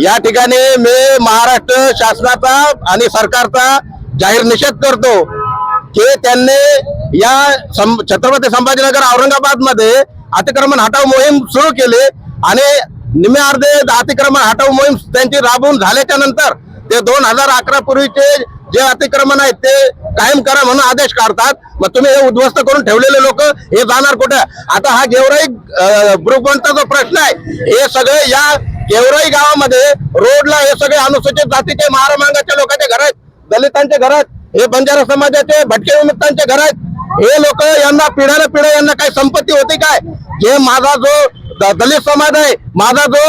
या ठिकाणी मी महाराष्ट्र शासनाचा आणि सरकारचा जाहीर निषेध करतो की त्यांनी या सं- छत्रपती संभाजीनगर औरंगाबादमध्ये अतिक्रमण हटाव मोहीम सुरू केली आणि निम्मे अर्धे अतिक्रमण हटाव मोहीम त्यांची राबवून झाल्याच्यानंतर ते दोन हजार अकरा पूर्वीचे जे अतिक्रमण आहेत ते कायम करा म्हणून आदेश काढतात. मग तुम्ही हे उद्ध्वस्त करून ठेवलेले लोक हे जाणार कुठे? आता हा गेवराई ग्रुपवंचा जो प्रश्न आहे हे सगळे या गेवराई गावामध्ये रोडला हे सगळे अनुसूचित जातीचे महारामांगाच्या लोकांचे घर आहेत. दलितांचे घर आहेत हे बंजारा समाजाचे भटके विमुक्तांचे घर आहेत. हे लोक यांना पिढ्याला पिढ्या यांना काही संपत्ती होती काय? हे माझा जो द- दलित समाज आहे माझा जो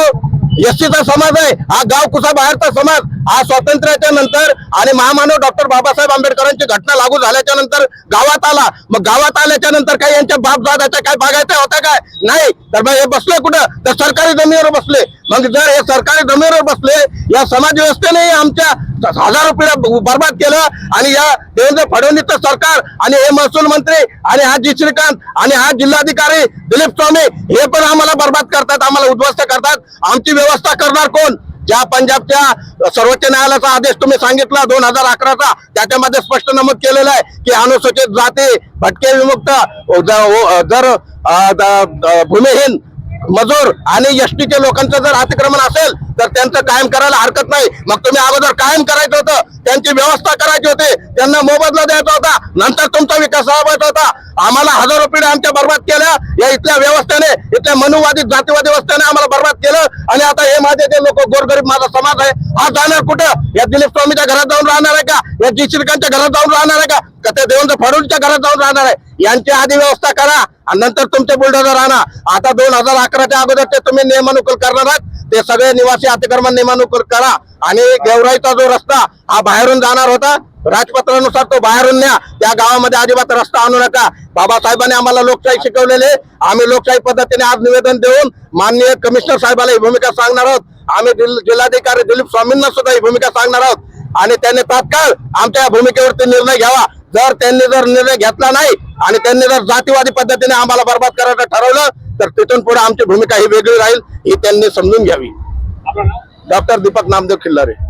एसटीचा समाज आहे हा गाव कुसा बाहेरचा समाज आज स्वातंत्र्याच्या नंतर आणि महामानव डॉक्टर बाबासाहेब आंबेडकरांची घटना लागू झाल्याच्यानंतर गावात आला. मग गावात आल्याच्यानंतर काही यांच्या बाप दादाच्या काय बागायचं होत्या काय? नाही. तर मग हे बसले कुठं? तर सरकारी जमिनीवर बसले. मग जर हे सरकारी जमिनीवर बसले या समाज व्यवस्थेने आमच्या हजारो पिढ्या बर्बाद केलं आणि या देवेंद्र फडणवीसचं सरकार आणि हे महसूल मंत्री आणि हा जी श्रीकांत आणि हा जिल्हाधिकारी दिलीप स्वामी हे पण आम्हाला बर्बाद करतात आम्हाला उद्ध्वस्त करतात. आमची व्यवस्था करणार कोण? ज्या पंजाबच्या सर्वोच्च न्यायालयाचा आदेश तुम्ही सांगितला दोन हजार अकराचा त्याच्यामध्ये स्पष्ट नमूद केलेलं आहे की अनुसूचित जाती भटके विमुक्त जर द- भूमिहीन मजूर आणि एसटीच्या लोकांचं जर अतिक्रमण असेल तर त्यांचं कायम करायला हरकत नाही. मग तुम्ही अगोदर कायम करायचं होतं त्यांची व्यवस्था करायची होती त्यांना मोबदला द्यायचा होता नंतर तुमचा विकास राबवायचा होता. आम्हाला हजारो पिढ्या आमच्या बर्बाद केल्या. या इथल्या व्यवस्थेने इथल्या मनुवादी जातीवादी व्यवस्थेने आम्हाला बर्बाद केलं. आणि आता हे माझे जे लोक गोरगरीब माझा समाज आहे हा जाणार कुठं? या दिलीप स्वामीच्या घरात जाऊन राहणार आहे का? या जी श्रीकांतच्या घरात जाऊन राहणार आहे का? त्या देवंत देवेंद्र फडणवीसच्या घरात जाऊन राहणार आहे? यांची आधी व्यवस्था करा आणि नंतर तुमचे बुलडोजर आणा. आता दोन हजार अकराच्या अगोदर ते तुम्ही नियमानुकूल करणार आहात. ते सगळे निवासी अतिक्रमण नियमानुकूल करा. आणि गेवराईचा जो रस्ता हा बाहेरून जाणार होता राजपत्रानुसार तो बाहेरून न्या. त्या गावामध्ये अजिबात रस्ता आणू नका. बाबासाहेबांनी आम्हाला लोकशाही शिकवलेले आम्ही लोकशाही पद्धतीने आज निवेदन देऊन माननीय कमिशनर साहेबाला ही भूमिका सांगणार आहोत. आम्ही जिल- जिल्हाधिकारी दिलीप स्वामींना सुद्धा ही भूमिका सांगणार आहोत. आणि त्यांनी तात्काळ आमच्या या भूमिकेवरती निर्णय घ्यावा. जर त्यांनी जर निर्णय घेतला नाही आणि त्यांनी जर जातीवादी पद्धतीने आम्हाला बर्बाद करायचं ठरवलं तर तिथून पुढे आमची भूमिका ही वेगळी राहील ही त्यांनी समजून घ्यावी. डॉक्टर दीपक नामदेव खिल्लारे.